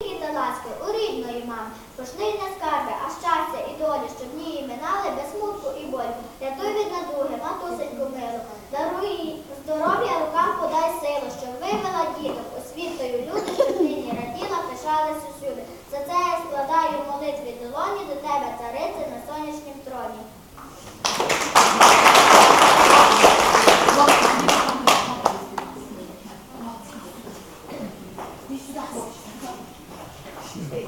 Та ласки у рідної мами, пошли на скарби, а щастя і долі, щоб дні минали без смутку і 失礼。